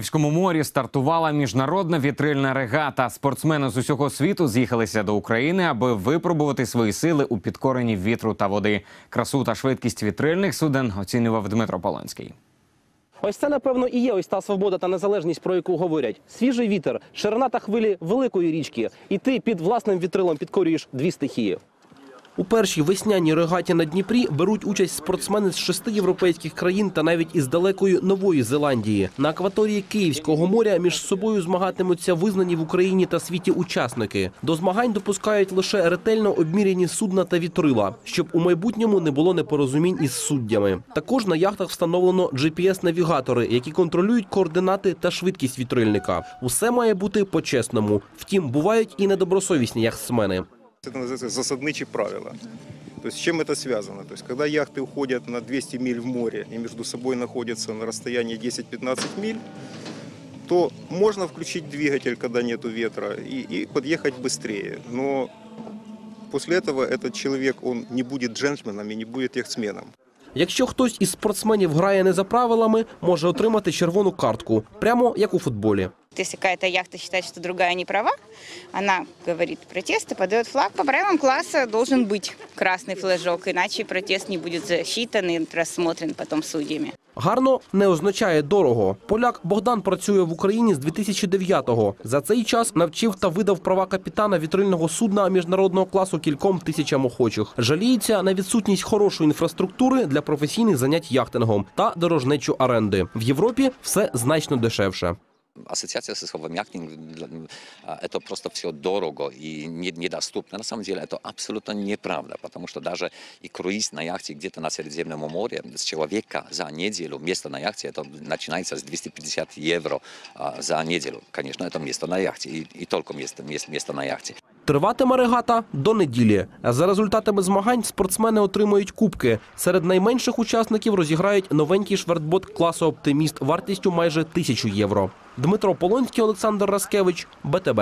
Азовському морі стартувала міжнародна вітрильна регата. Спортсмени з усього світу з'їхалися до України, аби випробувати свої сили у підкоренні вітру та води. Красу та швидкість вітрильних суден оцінював Дмитро Полонський. Ось це, напевно, і є ось та свобода та незалежність, про яку говорять. Свіжий вітер, ширина та хвилі великої річки. І ти під власним вітрилом підкорюєш дві стихії. У першій весняній регаті на Дніпрі беруть участь спортсмени з шести європейських країн та навіть із далекої Нової Зеландії. На акваторії Київського моря між собою змагатимуться визнані в Україні та світі учасники. До змагань допускають лише ретельно обміряні судна та вітрила, щоб у майбутньому не було непорозумінь із суддями. Також на яхтах встановлено GPS-навігатори, які контролюють координати та швидкість вітрильника. Усе має бути по-чесному. Втім, бувають і недобросовісні яхтсмени. Это называется засадничьи правила. То есть с чем это связано? То есть когда яхты уходят на 200 миль в море и между собой находятся на расстоянии 10-15 миль, то можно включить двигатель, когда нету ветра, и, и подъехать быстрее. Но после этого этот человек, он не будет джентльменом и не будет яхтсменом. Якщо хтось із спортсменів грає не за правилами, може отримати червону картку, прямо як у футболі. Если какая-то яхта считает, что другая не права, она говорит протест и подает флаг. По правилам класса должен быть красный флажок, иначе протест не будет засчитан и рассмотрен потом судьями. Гарно не означає дорого. Поляк Богдан працює в Україні з 2009-го. За цей час навчив та видав права капітана вітрильного судна міжнародного класу кільком тисячам охочих. Жаліється на відсутність хорошої інфраструктури для професійних занять яхтингом та дорожнечу оренди. В Європі все значно дешевше. Ассоциация сысковым яхтинг для- а, это просто все дорого и не- недоступно. На самом деле это абсолютно неправда, потому что даже и круиз на яхте где-то на Средиземном море с человека за неделю, место на яхте, это начинается с 250 евро а, за неделю. Конечно, это место на яхте и, и только место, место, место на яхте. Триватиме регата до неділі. За результатами змагань спортсмени отримують кубки. Серед найменших учасників розіграють новенький швертбот класу Оптиміст вартістю майже тисячу євро. Дмитро Полонський, Олександр Раскевич, БТБ.